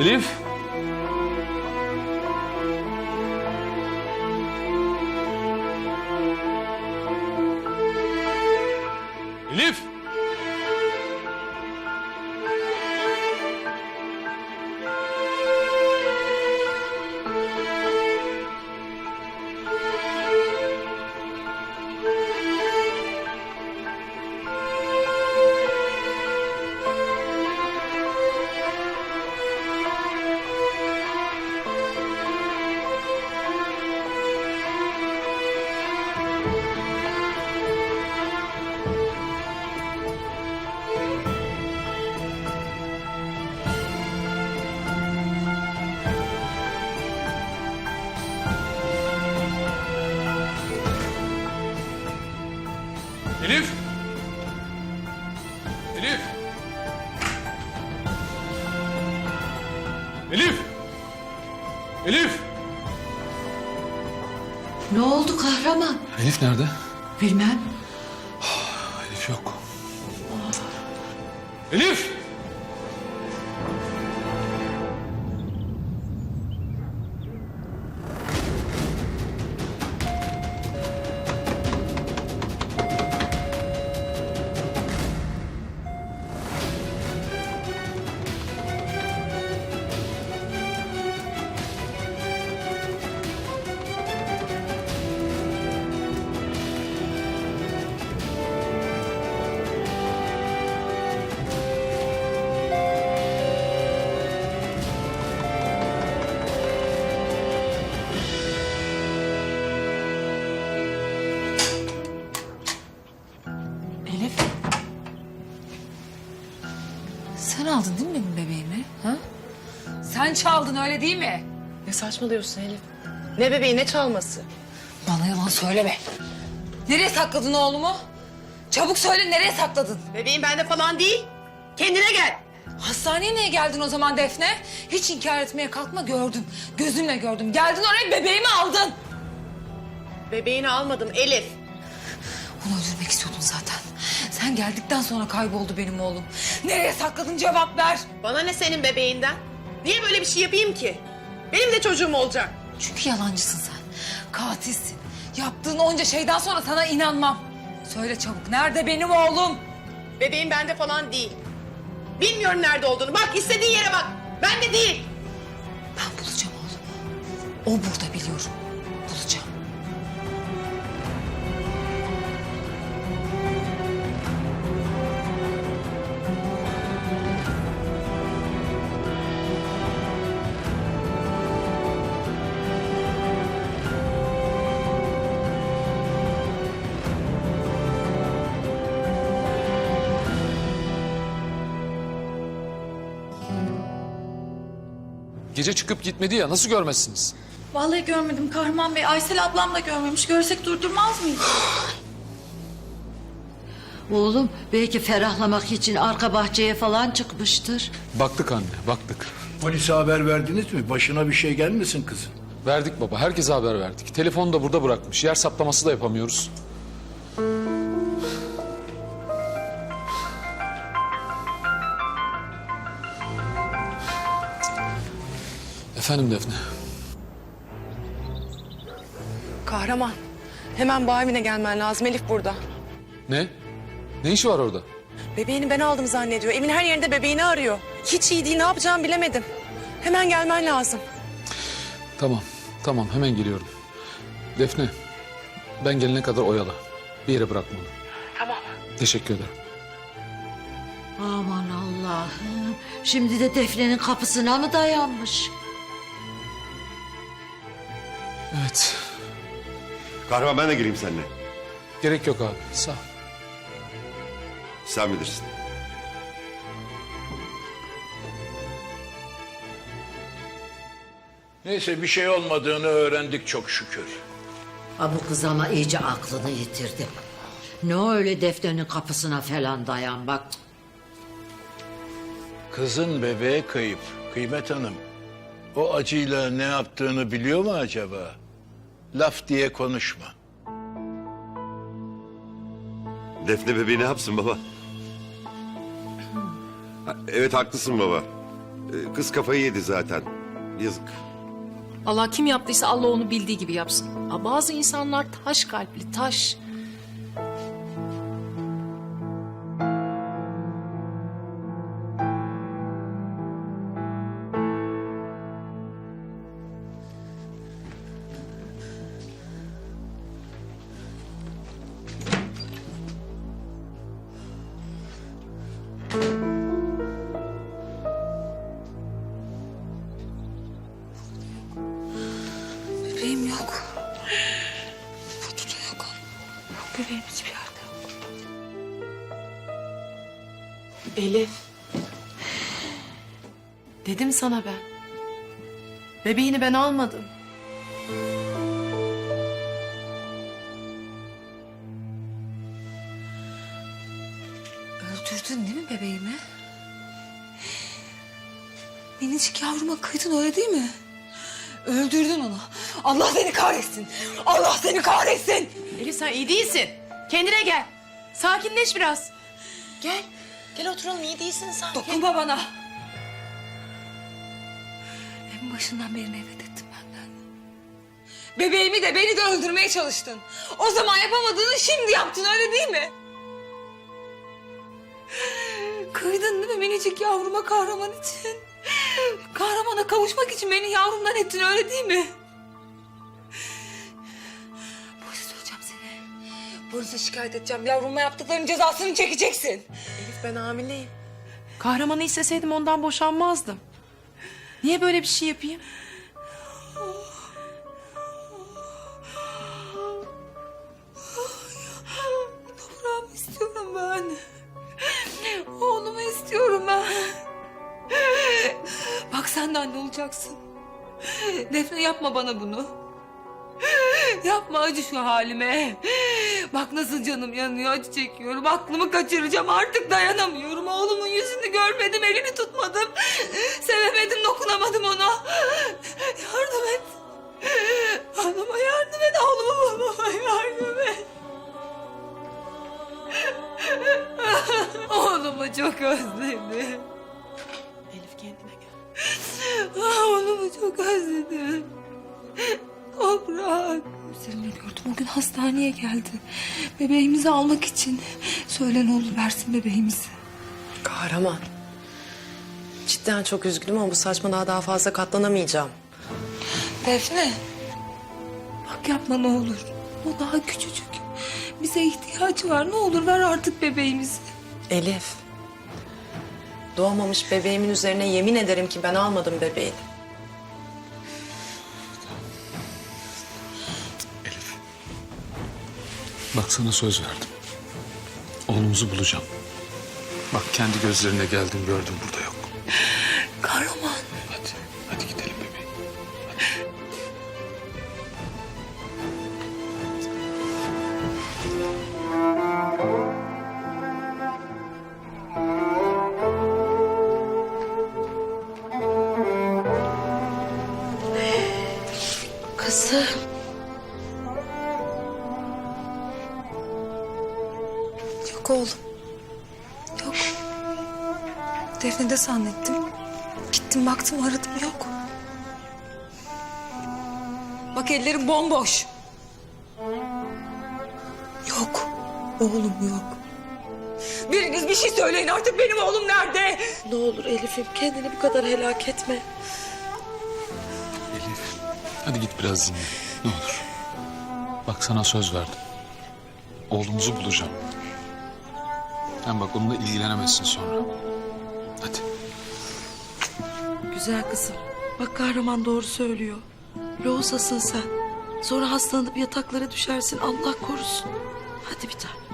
Elif. Elif nerede? Bilmem. Elif yok. Elif! Elif. Aldın değil mi benim bebeğimi? Ha? Sen çaldın öyle değil mi? Ne saçmalıyorsun Elif? Ne bebeği ne çalması? Bana yalan söyleme. Nereye sakladın oğlumu? Çabuk söyle nereye sakladın? Bebeğin bende falan değil. Kendine gel. Hastaneye niye geldin o zaman Defne? Hiç inkar etmeye kalkma gördüm. Gözümle gördüm. Geldin oraya bebeğimi aldın. Bebeğini almadım Elif. Onu öldürmek istiyordun zaten. Sen geldikten sonra kayboldu benim oğlum. Nereye sakladın cevap ver. Bana ne senin bebeğinden? Niye böyle bir şey yapayım ki? Benim de çocuğum olacak. Çünkü yalancısın sen. Katilsin. Yaptığın onca şeyden sonra sana inanmam. Söyle çabuk nerede benim oğlum? Bebeğin bende falan değil. Bilmiyorum nerede olduğunu. Bak istediğin yere bak. Bende değil. Ben bulacağım oğlumu. O burada biliyorum. Çıkıp gitmedi ya nasıl görmezsiniz? Vallahi görmedim Kahraman Bey. Aysel ablam da görmemiş. Görsek durdurmaz mıyız? Oğlum belki ferahlamak için arka bahçeye falan çıkmıştır. Baktık anne baktık. Polise haber verdiniz mi? Başına bir şey gelmesin kızın. Verdik baba herkese haber verdik. Telefonu da burada bırakmış. Yer saplaması da yapamıyoruz. Efendim Defne. Kahraman. Hemen bağ evine gelmen lazım. Elif burada. Ne? Ne işi var orada? Bebeğini ben aldım zannediyor. Evin her yerinde bebeğini arıyor. Hiç iyi değil. Ne yapacağımı bilemedim. Hemen gelmen lazım. Tamam, tamam hemen geliyorum. Defne, ben gelene kadar oyala. Bir yere bırakma onu. Tamam. Teşekkür ederim. Aman Allah'ım. Şimdi de Defne'nin kapısına mı dayanmış? Evet, Kahraman ben de geleyim seninle. gerek yok abi. Sağ ol. Sen bilirsin. Neyse bir şey olmadığını öğrendik çok şükür. Ha bu kız ama iyice aklını yitirdi. Ne öyle Defne'nin kapısına falan dayan bak. Kızın bebeğe kayıp. Kıymet Hanım. O acıyla ne yaptığını biliyor mu acaba? Laf diye konuşma. Defne bebeği ne yapsın baba? Ha, Evet haklısın baba. Ee, Kız kafayı yedi zaten. Yazık. Allah kim yaptıysa Allah onu bildiği gibi yapsın. Ha, bazı insanlar taş kalpli, taş. Elif. Dedim sana ben. Bebeğini ben almadım. Öldürdün değil mi bebeğimi? Minicik yavruma kıydın öyle değil mi? Öldürdün onu. Allah seni kahretsin. Allah seni kahretsin. Elif sen iyi değilsin. Kendine gel. Sakinleş biraz. Gel. Gel oturalım iyi değilsin sanki. Dokunma bana. En başından beri nefret ettim benden. Bebeğimi de beni de öldürmeye çalıştın. O zaman yapamadığını şimdi yaptın öyle değil mi? Kıydın değil mi minicik yavruma kahraman için? Kahramana kavuşmak için beni yavrumdan ettin öyle değil mi? Polise söyleyeceğim seni. Polise şikayet edeceğim. Yavruma yaptıklarının cezasını çekeceksin. Ben hamileyim. Kahramanı isteseydim ondan boşanmazdım. Niye böyle bir şey yapayım? Toprağımı istiyorum ben. Oğlumu istiyorum ben. Bak sen de anne olacaksın. Defne yapma bana bunu. Yapma acı şu halime. Bak nasıl canım yanıyor acı çekiyorum. Aklımı kaçıracağım artık dayanamıyorum. Oğlumun yüzünü görmedim elini tutmadım. Sevemedim dokunamadım ona. Yardım et. Oğluma yardım et. Oğlumu bulmama yardım et. Oğlumu çok özledim. Elif kendine gel. Oğlumu çok özledim. Toprak. Üzerinde gördüm o gün hastaneye geldi. Bebeğimizi almak için. Söyle ne olur versin bebeğimizi. Kahraman. Cidden çok üzgünüm ama bu saçmalığa daha fazla katlanamayacağım. Defne. Bak yapma ne olur. O daha küçücük. Bize ihtiyacı var. Ne olur ver artık bebeğimizi. Elif. Doğmamış bebeğimin üzerine yemin ederim ki ben almadım bebeğini. Sana söz verdim. Oğlumuzu bulacağım. Bak kendi gözlerine geldim gördüm burada yok. Kahraman. Defne de zannettim. Gittim baktım aradım yok. Bak ellerim bomboş. Yok. Oğlum yok. Biriniz bir şey söyleyin artık benim oğlum nerede? Ne olur Elif'im kendini bu kadar helak etme. Elif, hadi git biraz dinle. Ne olur. Bak sana söz verdim. Oğlumuzu bulacağım. Hem bak onunla ilgilenemezsin sonra. Güzel kızım. Bak kahraman doğru söylüyor. Lozasın sen. Sonra hastalanıp yataklara düşersin. Allah korusun. Hadi bir tane.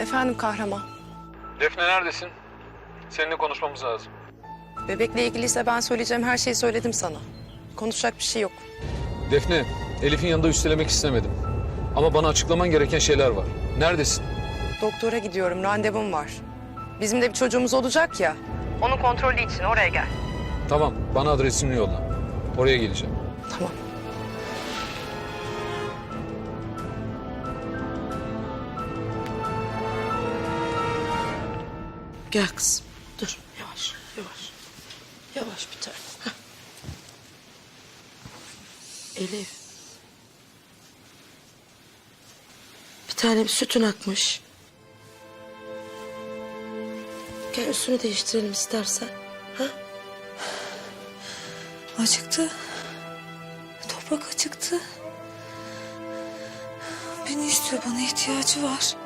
Efendim kahraman. Defne neredesin? Seninle konuşmamız lazım. Bebekle ilgiliyse ben söyleyeceğim her şeyi söyledim sana. Konuşacak bir şey yok. Defne, Elif'in yanında üstelemek istemedim. Ama bana açıklaman gereken şeyler var. Neredesin? Doktora gidiyorum, randevum var. Bizim de bir çocuğumuz olacak ya. Onun kontrolü için oraya gel. Tamam, bana adresini yolla. Oraya geleceğim. Gel kızım. Dur yavaş yavaş. Yavaş bir tane. Elif. Bir tane bir sütün akmış. Gel üstünü değiştirelim istersen. Ha? Acıktı. Toprak acıktı. Beni istiyor, bana ihtiyacı var.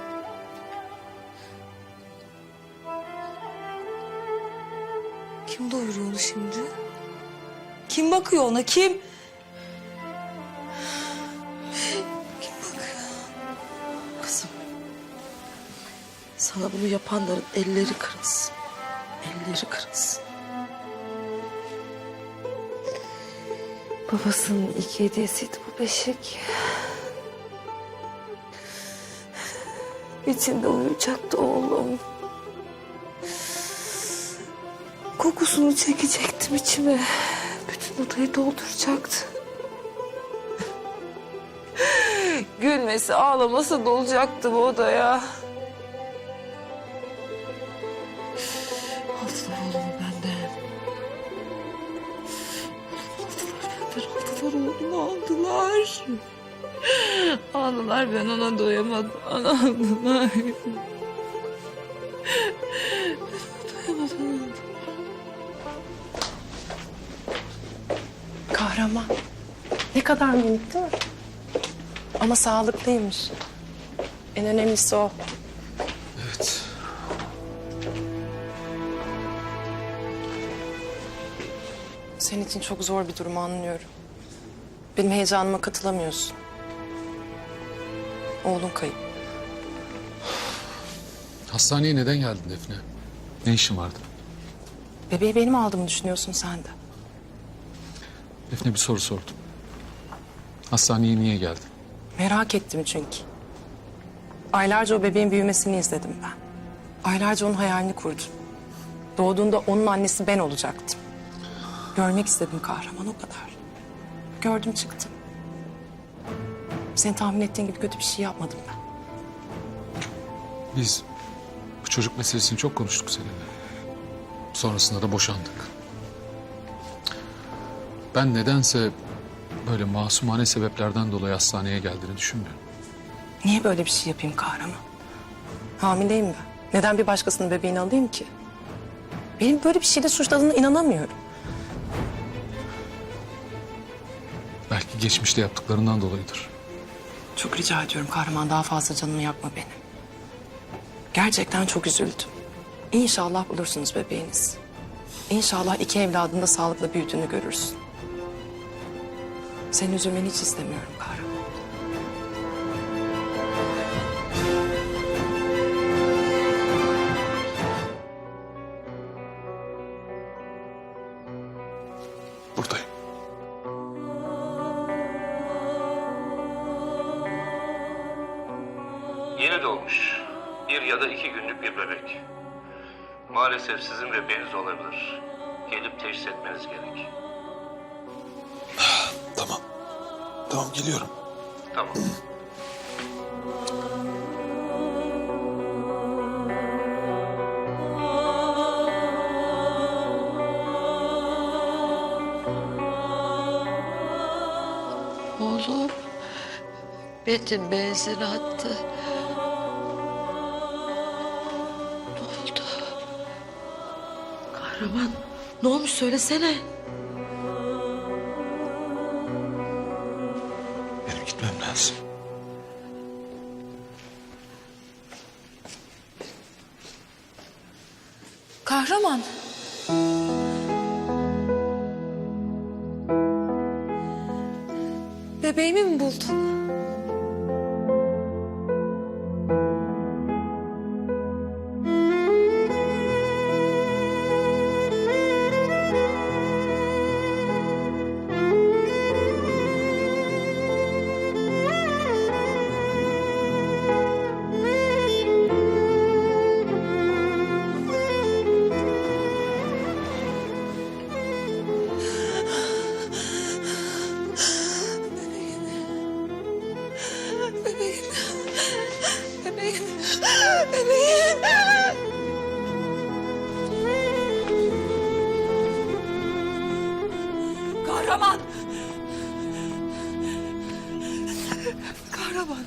Kim doyuruyor onu şimdi? Kim bakıyor ona, kim? Kim bakıyor? Kızım. Sana bunu yapanların elleri kırılsın. Elleri kırılsın. Babasının iki hediyesiydi bu beşik. İçinde uyuyacaktı oğlum. Kokusunu çekecektim içime. Bütün odayı dolduracaktı. Gülmesi, ağlaması dolacaktı bu odaya. Aldılar oğlumu benden. Aldılar benden, aldılar oğlumu aldılar. Aldılar ben ona doyamadım. Ana Kahraman. Ne kadar minik değil mi? Ama sağlıklıymış. En önemlisi o. Evet. Senin için çok zor bir durum anlıyorum. Benim heyecanıma katılamıyorsun. Oğlun kayıp. Hastaneye neden geldin Defne? Ne işin vardı? Bebeği benim aldığımı düşünüyorsun sen de. Defne bir soru sordum. Hastaneye niye geldin? Merak ettim çünkü. Aylarca o bebeğin büyümesini izledim ben. Aylarca onun hayalini kurdum. Doğduğunda onun annesi ben olacaktım. Görmek istedim kahraman o kadar. Gördüm çıktım. Senin tahmin ettiğin gibi kötü bir şey yapmadım ben. Biz bu çocuk meselesini çok konuştuk seninle. Sonrasında da boşandık. Ben nedense böyle masumane sebeplerden dolayı hastaneye geldiğini düşünmüyorum. Niye böyle bir şey yapayım kahraman? Hamileyim ben. Neden bir başkasının bebeğini alayım ki? Benim böyle bir şeyle suçladığına inanamıyorum. Belki geçmişte yaptıklarından dolayıdır. Çok rica ediyorum kahraman daha fazla canımı yakma benim. Gerçekten çok üzüldüm. İnşallah bulursunuz bebeğiniz. İnşallah iki evladın da sağlıklı büyüdüğünü görürsün. Senin üzülmeni hiç istemiyorum kahraman. Buradayım. Yeni doğmuş. Bir ya da iki günlük bir bebek. Maalesef sizin bebeğiniz olabilir. Gelip teşhis etmeniz gerek. Tamam geliyorum. Tamam. Oğlum. Betim benzin attı. Ne oldu? Kahraman ne olmuş söylesene. Kahraman!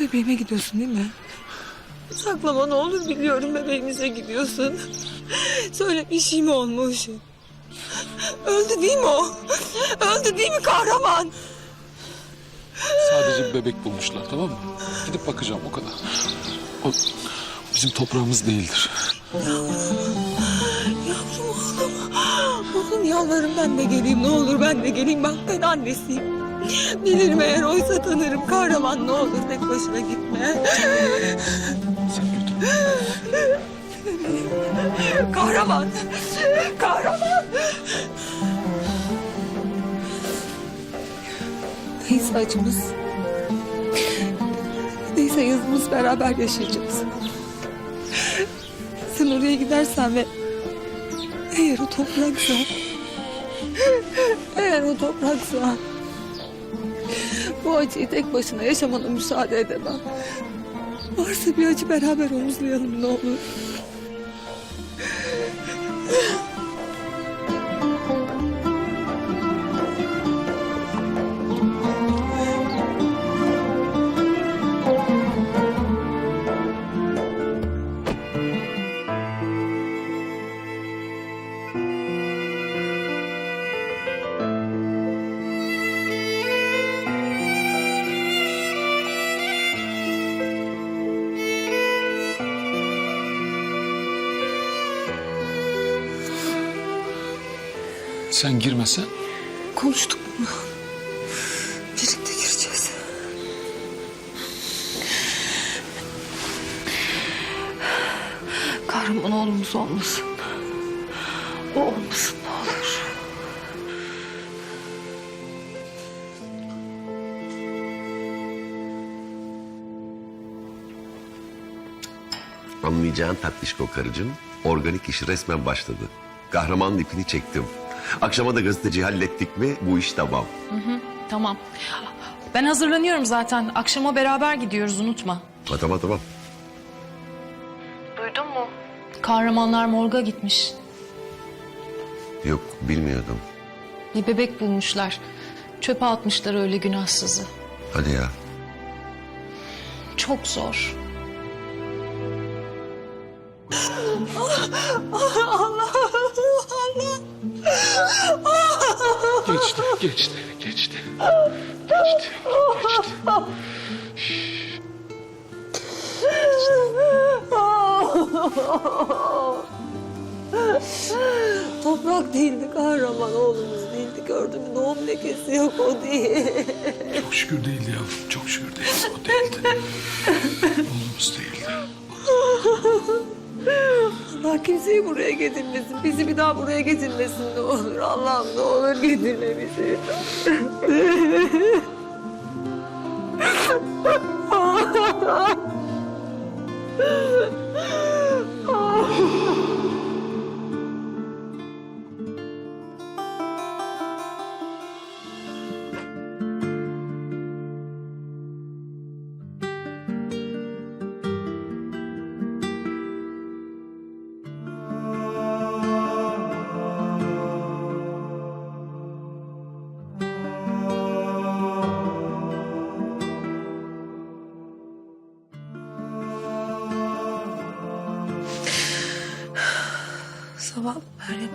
Bebeğime gidiyorsun değil mi? Saklama ne olur biliyorum bebeğimize gidiyorsun. Söyle bir şey mi olmuş? Öldü değil mi o? Öldü değil mi kahraman? Sadece bir bebek bulmuşlar tamam mı? Gidip bakacağım o kadar. O bizim toprağımız değildir. Yalvarırım ben de geleyim ne olur ben de geleyim. Bak ben annesiyim. Bilirim eğer oysa tanırım. Kahraman ne olur tek başına gitme. Kahraman. Kahraman. Neyse acımız. Neyse yazımız beraber yaşayacağız. Sen oraya gidersen ve eğer o topraksa eğer o topraksa bu acıyı tek başına yaşamana müsaade edemem. Varsa bir acı beraber omuzlayalım ne olur. Sen girmesen Konuştuk bunu. Birlikte gireceğiz. Kahraman oğlumuz olmasın. O olmasın ne olur. Anlayacağın tatlışko karıcığım, organik işi resmen başladı. Kahramanın ipini çektim. Akşama da gazeteci hallettik mi bu iş tamam. Tamam. Ben hazırlanıyorum zaten. Akşama beraber gidiyoruz unutma. Ha, tamam tamam. Duydun mu? Kahramanlar morga gitmiş. Yok bilmiyordum. Bir bebek bulmuşlar. Çöpe atmışlar öyle günahsızı. Hadi ya. Çok zor. Geçti, geçti, geçti. Geçti, geçti. Toprak değildi kahraman oğlumuz değildi. Gördün mü doğum lekesi yok o değil. Çok şükür değildi yavrum, çok şükür değildi. O değildi. Oğlumuz değildi. Allah kimseyi buraya getirmesin. Bizi bir daha buraya getirmesin ne olur. Allah'ım ne olur getirme bizi. Sabah Meryem.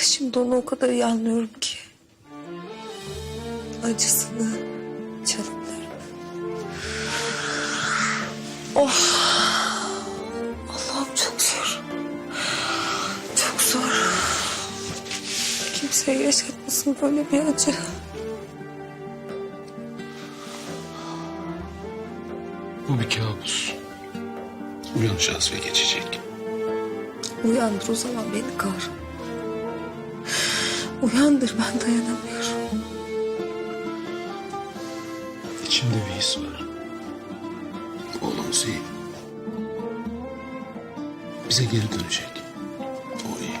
Şimdi onu o kadar iyi anlıyorum ki. Acısını, çalıklarını. Of. Allah'ım çok zor. Çok zor. Kimseye yaşatmasın böyle bir acı. Bu bir kabus. Uyanacağız ve geçecek. Uyandır o zaman beni kar. Uyandır ben dayanamıyorum. İçimde bir his var. Oğlumuz iyi. Bize geri dönecek. O iyi.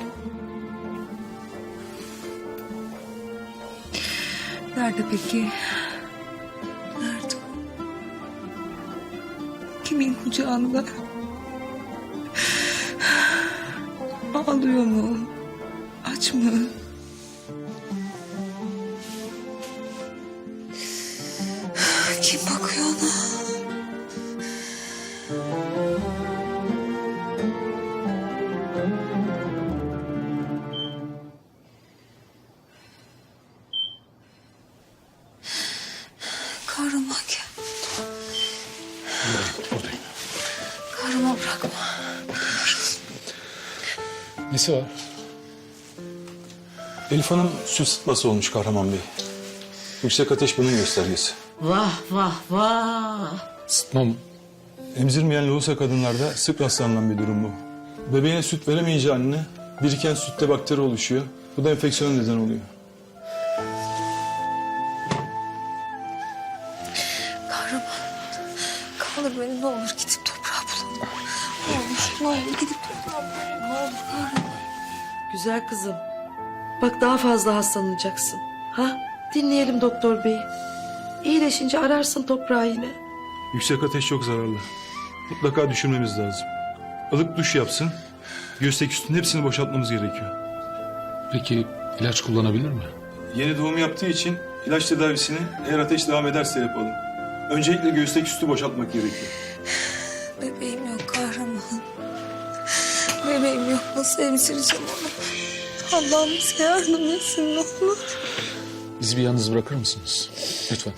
Nerede peki? Nerede? Kimin kucağında? Ağlıyor mu? Aç mı? Kim bakıyor ona? Nesi var? Elif Hanım süt sıtması olmuş Kahraman Bey. Yüksek ateş bunun göstergesi. Vah vah vah. Sıtma mı? Emzirmeyen lohusa kadınlarda sık rastlanan bir durum bu. Bebeğine süt veremeyince anne biriken sütte bakteri oluşuyor. Bu da enfeksiyon neden oluyor. Kahraman. Kaldır beni ne olur gidip toprağa bulalım. Ne olur, ne olur gidip toprağa bulalım. Ne olur kahraman. Güzel kızım. Bak daha fazla hastalanacaksın. Ha? Dinleyelim doktor beyi. İyileşince ararsın toprağı yine. Yüksek ateş çok zararlı. Mutlaka düşürmemiz lazım. Ilık duş yapsın. Göğüsteki sütün hepsini boşaltmamız gerekiyor. Peki ilaç kullanabilir mi? Yeni doğum yaptığı için ilaç tedavisini eğer ateş devam ederse yapalım. Öncelikle göğüsteki sütü boşaltmak gerekiyor. Bebeğim. Bebeğim yok nasıl emzireceğim onu? Allah'ım bize yardım etsin ne olur. Bizi bir yalnız bırakır mısınız? Lütfen.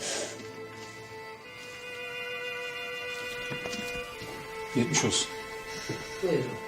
Geçmiş olsun. Buyurun.